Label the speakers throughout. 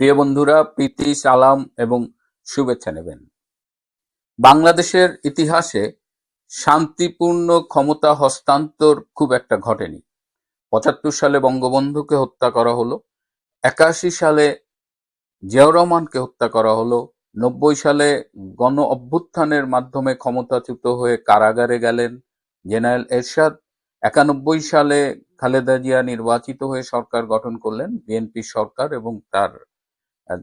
Speaker 1: প্রিয় বন্ধুরা, প্রীতি, সালাম এবং শুভেচ্ছা নেবেন। বাংলাদেশের ইতিহাসে শান্তিপূর্ণ ক্ষমতা হস্তান্তর খুব একটা ঘটেনি। পঁচাত্তর সালে বঙ্গবন্ধুকে হত্যা করা হলো, একাশি সালে জিয়াউর রহমানকে হত্যা করা হলো, নব্বই সালে গণ অভ্যুত্থানের মাধ্যমে ক্ষমতাচ্যুত হয়ে কারাগারে গেলেন জেনারেল এরশাদ, একানব্বই সালে খালেদা জিয়া নির্বাচিত হয়ে সরকার গঠন করলেন বিএনপি সরকার এবং তার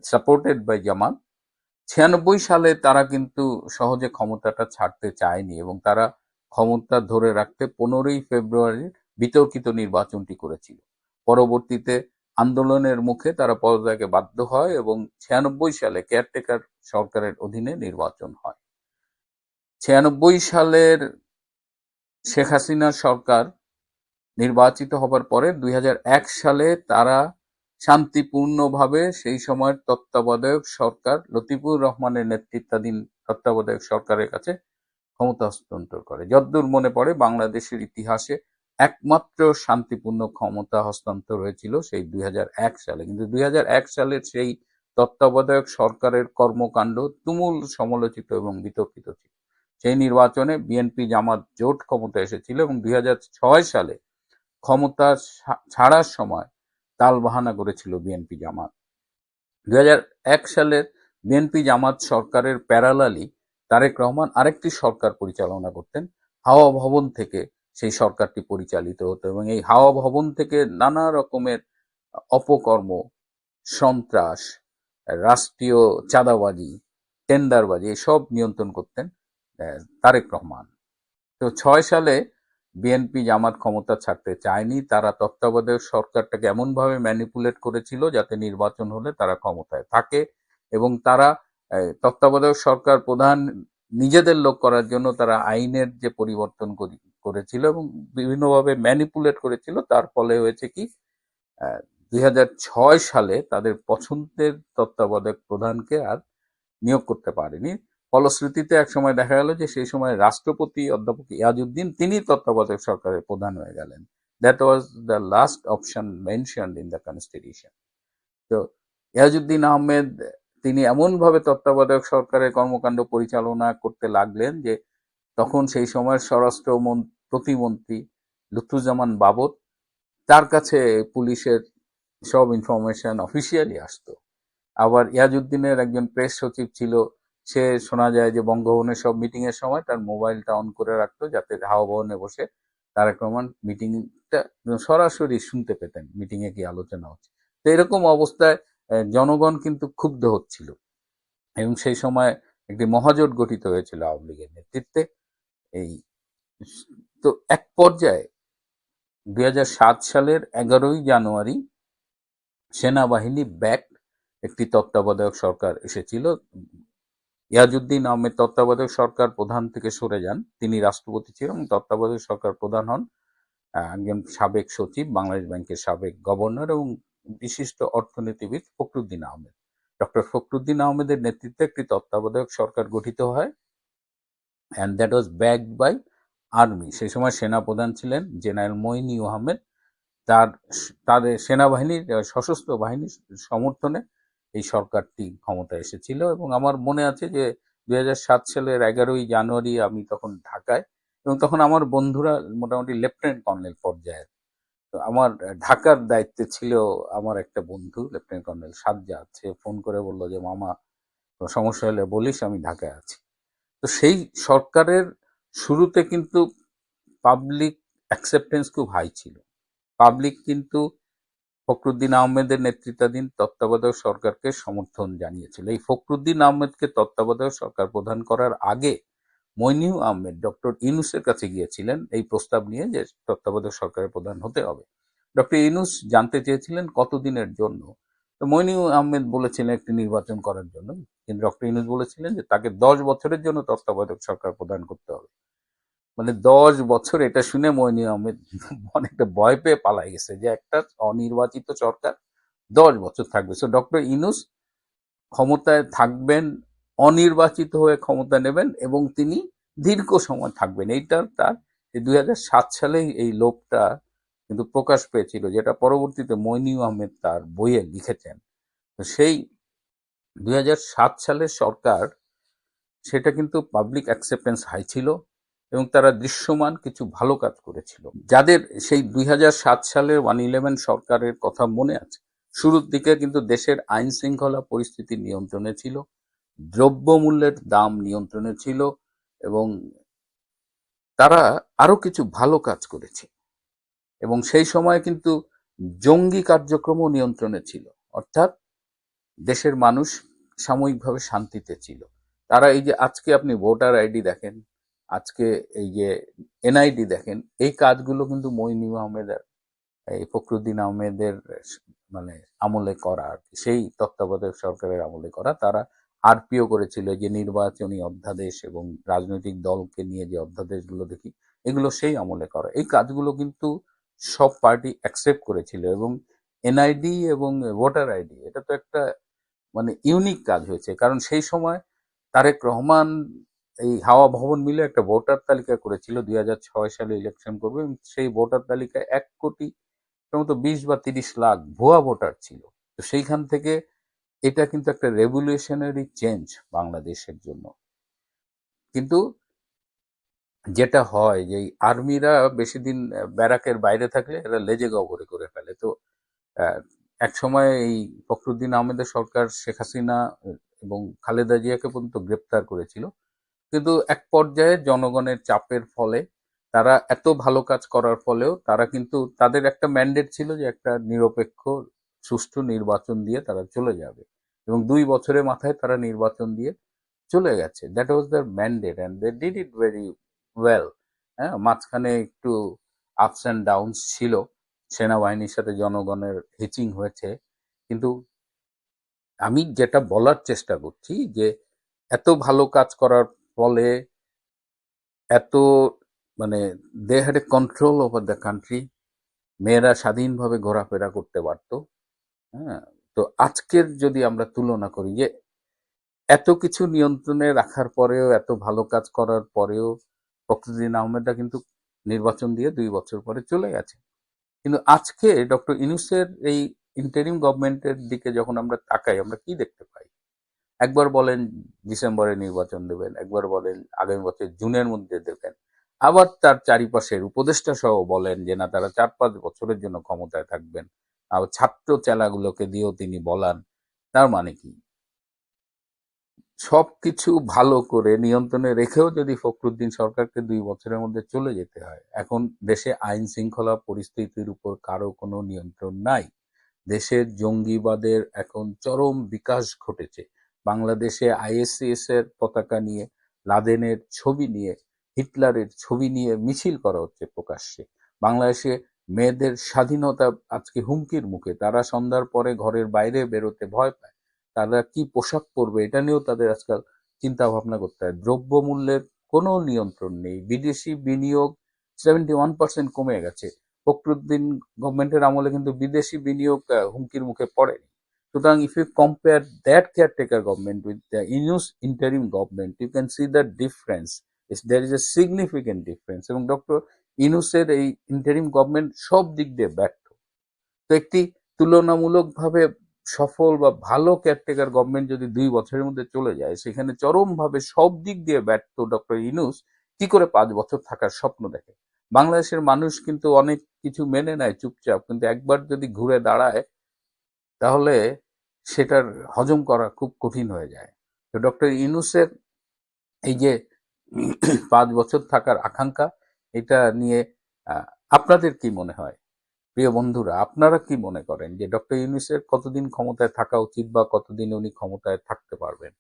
Speaker 1: সাপোর্টেড বাই জামাত ছিয়ানব্বই সালে তারা কিন্তু সহজে ক্ষমতাটা ছাড়তে চায়নি এবং তারা ক্ষমতা ধরে রাখতে পনেরোই ফেব্রুয়ারির বিতর্কিত নির্বাচনটি করেছিল। পরবর্তীতে আন্দোলনের মুখে তারা পদত্যাগে বাধ্য হয় এবং ছিয়ানব্বই সালে কেয়ারটেকার সরকারের অধীনে নির্বাচন হয়। ছিয়ানব্বই সালের শেখ হাসিনা সরকার নির্বাচিত হবার পরে দুই হাজার এক সালে তারা শান্তিপূর্ণভাবে সেই সময়ের তত্ত্বাবধায়ক সরকার, লতিফুর রহমানের নেতৃত্বাধীন তত্ত্বাবধায়ক সরকারের কাছে ক্ষমতা হস্তান্তর করে। যদ্দূর মনে পড়ে, বাংলাদেশের ইতিহাসে একমাত্র শান্তিপূর্ণ ক্ষমতা হস্তান্তর হয়েছিল সেই দুই হাজার এক সালে। কিন্তু দুই হাজার এক সালের সেই তত্ত্বাবধায়ক সরকারের কর্মকাণ্ড তুমুল সমালোচিত এবং বিতর্কিত ছিল। সেই নির্বাচনে বিএনপি জামাত জোট ক্ষমতা এসেছিল এবং দুই হাজার ছয় সালে ক্ষমতা ছাড়ার সময় তালবাহানা করেছিল বিএনপি জামাত। দুই হাজার এক সালের বিএনপি জামাত সরকারের প্যারালালি তারেক রহমান আরেকটি সরকার পরিচালনা করতেন, হাওয়া ভবন থেকে সেই সরকারটি পরিচালিত হতো এবং এই হাওয়া ভবন থেকে নানা রকমের অপকর্ম, সন্ত্রাস, রাষ্ট্রীয় চাঁদাবাজি, টেন্ডারবাজি, এসব নিয়ন্ত্রণ করতেন তারেক রহমান। তো ছয় সালে বিএনপি জামাত ক্ষমতা ছাড়তে চায়নি, তারা তত্ত্বাবধায়ক সরকারটাকে এমনভাবে ম্যানিপুলেট করেছিল যাতে নির্বাচন হলে তারা ক্ষমতায় থাকে এবং তারা তত্ত্বাবধায়ক সরকার প্রধান নিজেদের লোক করার জন্য তারা আইনের যে পরিবর্তন করেছিল এবং বিভিন্নভাবে ম্যানিপুলেট করেছিল। তার ফলে হয়েছে কি দুই হাজার ছয় সালে তাদের পছন্দের তত্ত্বাবধায়ক প্রধানকে আর নিয়োগ করতে পারেনি। ফলশ্রুতিতে এক সময় দেখা গেল যে সেই সময় রাষ্ট্রপতি অধ্যাপক ইয়াজউদ্দিন তিনি তত্ত্বাবধায়ক সরকারের প্রধান হয়ে গেলেন। That was the last option mention in the constitution তো ইয়াজউদ্দিন আহমেদ, তিনি এমনভাবে তত্ত্বাবধায়ক সরকারের কর্মকাণ্ড পরিচালনা করতে লাগলেন যে তখন সেই সময়ের স্বরাষ্ট্র প্রতিমন্ত্রী লুৎফুজ্জামান বাবর তার কাছে পুলিশের সব ইনফরমেশন অফিসিয়ালি আসতো। আবার ইয়াজউদ্দিনের একজন প্রেস সচিব ছিল সে শোনা যায় যে বঙ্গভবনের সব মিটিং এর সময় তার মোবাইলটা অন করে রাখতো যাতে হাওয়া ভবনে বসে তারেক রহমান মিটিংটা সরাসরি শুনতে পেতেন মিটিং এ কি আলোচনা হচ্ছে। তো এরকম অবস্থায় জনগণ কিন্তু ক্ষুব্ধ হচ্ছিল এবং সেই সময় একটি মহাজোট গঠিত হয়েছিল আওয়ামী লীগের নেতৃত্বে। এই, তো এক পর্যায়ে দুই হাজার সাত সালের এগারোই জানুয়ারি সেনাবাহিনী ব্যাক একটি তত্ত্বাবধায়ক সরকার এসেছিল ইয়াজউদ্দিন আহমেদ তত্ত্বাবধায়ক সরকার প্রধান থেকে সরে যান। তিনি রাষ্ট্রপতি ছিলেন এবং তত্ত্বাবধায়ক সরকার প্রধান হন একজন সাবেক সচিব, বাংলাদেশ ব্যাংকের সাবেক গভর্নর এবং বিশিষ্ট অর্থনীতিবিদ ফখরুদ্দিন আহমেদ। ডক্টর ফখরুদ্দিন আহমেদের নেতৃত্বে একটি তত্ত্বাবধায়ক সরকার গঠিত হয় and that was backed by army সেই সময় সেনাপ্রধান ছিলেন জেনারেল মইনি আহমেদ। তার, তাদের সেনাবাহিনীর, সশস্ত্র বাহিনীর সমর্থনে এই সরকারটি ক্ষমতায় এসেছিল এবং আমার মনে আছে যে দুই হাজার সাত সালের এগারোই জানুয়ারি আমি তখন ঢাকায় এবং তখন আমার বন্ধুরা মোটামুটি লেফটেন্যান্ট কর্নেল পর্যায়ের। তো আমার ঢাকার দায়িত্বে ছিল আমার একটা বন্ধু, লেফটেন্যান্ট কর্নেল সাজ্জা। সে ফোন করে বলল যে, মামা সমস্যা হলে বলিস, আমি ঢাকায় আছি। তো সেই সরকারের শুরুতে কিন্তু পাবলিক অ্যাকসেপ্টেন্স খুব হাই ছিল। পাবলিক কিন্তু ফখরুদ্দিন আহমেদের নেতৃত্বাধীন তত্ত্বাবধায়ক সরকারকে সমর্থন জানিয়েছিল। এই ফখরুদ্দিন আহমেদকে তত্ত্বাবধায়ক সরকার প্রদান করার আগে মইনিউ আহমেদ, ডক্টর ইনুসের কাছে গিয়েছিলেন এই প্রস্তাব নিয়ে যে তত্ত্বাবধায়ক সরকারের প্রধান হতে হবে। ডক্টর ইনুস জানতে চেয়েছিলেন কতদিনের জন্য। তো মইনিউ আহমেদ বলেছিলেন একটি নির্বাচন করার জন্য। কিন্তু ডক্টর ইনুস বলেছিলেন যে তাকে দশ বছরের জন্য তত্ত্বাবধায়ক সরকার প্রদান করতে হবে। মানে দশ বছর এটা শুনে মইনি আহমেদ অনেকটা ভয় পেয়ে পালাই গেছে যে একটা অনির্বাচিত সরকার দশ বছর থাকবে। সো ডক্টর ইনুস ক্ষমতায় থাকবেন, অনির্বাচিত হয়ে ক্ষমতা নেবেন এবং তিনি দীর্ঘ সময় থাকবেন। এইটা তার দুই সাত সালে এই লোকটা কিন্তু প্রকাশ পেয়েছিল, যেটা পরবর্তীতে মইনি আহমেদ তার বইয়ে লিখেছেন। তো সেই দুই সালের সরকার, সেটা কিন্তু পাবলিক অ্যাকসেপ্টেন্স হাই ছিল। এবং তারা দৃশ্যমান কিছু ভালো কাজ করেছিল। যাদের সেই দুই সালের ওয়ান ইলেভেন সরকারের কথা মনে আছে, শুরুর দিকে কিন্তু দেশের আইন শৃঙ্খলা পরিস্থিতি নিয়ন্ত্রণে ছিল, দ্রব্যমূল্যের দাম নিয়ন্ত্রণে ছিল এবং তারা আরও কিছু ভালো কাজ করেছে। এবং সেই সময় কিন্তু জঙ্গি কার্যক্রমও নিয়ন্ত্রণে ছিল, অর্থাৎ দেশের মানুষ সাময়িকভাবে শান্তিতে ছিল। তারা এই যে আজকে আপনি ভোটার আইডি দেখেন আজকে এই যে এনআইডি দেখেন, এই কাজগুলো কিন্তু মইনুল আহমেদের, এই ফখরুদ্দিন আহমেদের মানে আমলে করা আর কি। সেই তত্ত্বাবধায়ক সরকারের আমলে করা। তারা আরপিও করেছিল যে নির্বাচনী অধ্যাদেশ এবং রাজনৈতিক দলকে নিয়ে যে অধ্যাদেশগুলো দেখি, এগুলো সেই আমলে করা। এই কাজগুলো কিন্তু সব পার্টি অ্যাকসেপ্ট করেছিল এবং এনআইডি এবং ভোটার আইডি এটা তো একটা মানে ইউনিক কাজ হয়েছে। কারণ সেই সময় তারেক রহমান এই হাওয়া ভবন মিলে একটা ভোটার তালিকা করেছিল, দুই হাজার ছয় সালে ইলেকশন করবে সেই ভোটার তালিকায় এক কোটি সম্ভবত বিশ বা তিরিশ লাখ ভুয়া ভোটার ছিল। তো সেইখান থেকে এটা কিন্তু একটা রেভলিউশনারি চেঞ্জ বাংলাদেশের জন্য। কিন্তু যেটা হয় যে আর্মিরা বেশি দিন ব্যারাকের বাইরে থাকলে এরা লেজে গবরে করে ফেলে। তো এক সময় এই ফখরুদ্দিন আহমেদের সরকার শেখ হাসিনা এবং খালেদা জিয়াকে পর্যন্ত গ্রেপ্তার করেছিল। কিন্তু এক পর্যায়ে জনগণের চাপের ফলে, তারা এত ভালো কাজ করার ফলেও তারা কিন্তু তাদের একটা ম্যান্ডেট ছিল যে একটা নিরপেক্ষ, সুষ্ঠু নির্বাচন দিয়ে তারা চলে যাবে। এবং দুই বছরের মাথায় তারা নির্বাচন দিয়ে চলে গেছে। That was their mandate and they did it very well হ্যাঁ মাঝখানে একটু আপস অ্যান্ড ডাউনস ছিল। সেনাবাহিনীর সাথে জনগণের হিচিং হয়েছে। কিন্তু আমি যেটা বলার চেষ্টা করছি যে, এত ভালো কাজ করার ফলে এত মানে they had a control over the country মেয়েরা স্বাধীনভাবে ঘোরাফেরা করতে পারতো। হ্যাঁ তো আজকের যদি আমরা তুলনা করি যে এত কিছু নিয়ন্ত্রণে রাখার পরেও, এত ভালো কাজ করার পরেও ফখরুদ্দিন আহমেদরা কিন্তু নির্বাচন দিয়ে দুই বছর পরে চলে গেছে। কিন্তু আজকে ডক্টর ইনুসের এই ইন্টারিম গভর্নমেন্টের দিকে যখন আমরা তাকাই, আমরা কি দেখতে পাই? একবার বলেন ডিসেম্বরে নির্বাচন দেবেন, একবার বলেন আগামী বছর জুনের মধ্যে দেবেন। আবার তার চারিপাশের উপদেষ্টা সহ বলেন যে, না, তারা চার পাঁচ বছরের জন্য ক্ষমতায় থাকবেন। আবার ছাত্র চেলাগুলোকে দিয়েও তিনি বলান, তার মানে কি? সবকিছু ভালো করে নিয়ন্ত্রণে রেখেও যদি ফখরুদ্দিন সরকারকে দুই বছরের মধ্যে চলে যেতে হয়, এখন দেশে আইন শৃঙ্খলা পরিস্থিতির উপর কারও কোনো নিয়ন্ত্রণ নাই। দেশের জঙ্গিবাদের এখন চরম বিকাশ ঘটেছে। বাংলাদেশে আইএসসিএস এর পতাকা নিয়ে, লাদেনের ছবি নিয়ে, হিটলারের ছবি নিয়ে মিছিল করা হচ্ছে প্রকাশ্যে। বাংলাদেশে মেয়েদের স্বাধীনতা আজকে হুমকির মুখে। তারা সন্ধ্যার পরে ঘরের বাইরে বেরোতে ভয় পায়। তারা কি পোশাক পরবে এটা নিয়েও তাদের আজকাল চিন্তা ভাবনা করতে হয়। দ্রব্যমূল্যের কোনো নিয়ন্ত্রণ নেই। বিদেশি বিনিয়োগ সেভেন্টি ওয়ান পার্সেন্ট কমে গেছে। ফখরুদ্দিন গভর্নমেন্টের আমলে কিন্তু বিদেশি বিনিয়োগ হুমকির মুখে পড়েনি। সুতরাং if you compare that caretaker government with the Yunus interim government you can see the difference there is a significant difference এবং ডক্টর ইনুসের এই ইন্টারিম গভর্নমেন্ট সব দিক দিয়ে ব্যর্থ। তো একটি তুলনামূলকভাবে সফল বা ভালো কেয়ারটেকার গভর্নমেন্ট যদি দুই বছরের মধ্যে চলে যায়, সেখানে চরমভাবে সব দিক দিয়ে ব্যর্থ ডক্টর ইনুস কি করে পাঁচ বছর থাকার স্বপ্ন দেখে? বাংলাদেশের মানুষ কিন্তু অনেক কিছু মেনে নেয় চুপচাপ, কিন্তু একবার যদি ঘুরে দাঁড়ায় তাহলে সেটার হজম করা খুব কঠিন হয়ে যায়। তো ডক্টর ইনুসের এই যে পাঁচ বছর থাকার আকাঙ্ক্ষা, এটা নিয়ে আপনাদের কি মনে হয়? প্রিয় বন্ধুরা, আপনারা কি মনে করেন যে ডক্টর ইউনুসের কতদিন ক্ষমতায় থাকা উচিত বা কতদিন উনি ক্ষমতায় থাকতে পারবেন?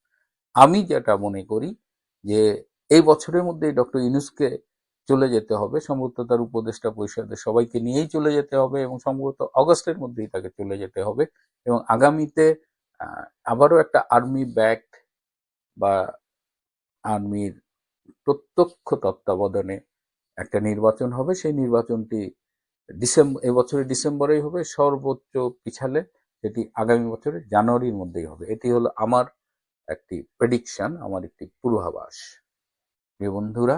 Speaker 1: আমি যেটা মনে করি যে এই বছরের মধ্যেই ডক্টর ইউনুসকে চলে যেতে হবে। সম্ভবত তার উপদেষ্টা পরিষদের সবাইকে নিয়েই চলে যেতে হবে এবং সম্ভবত অগস্টের মধ্যেই তাকে চলে যেতে হবে এবং আগামীতে আবারও একটা আর্মি ব্যাক বা আর্মির প্রত্যক্ষ তত্ত্বাবধানে একটা নির্বাচন হবে। সেই নির্বাচনটি ডিসেম্বর এবছরের ডিসেম্বরেই হবে। সর্বোচ্চ পিছালে সেটি আগামী বছরের জানুয়ারির মধ্যেই হবে। এটি হলো আমার একটি প্রেডিকশন আমার একটি পূর্বাভাস। প্রিয় বন্ধুরা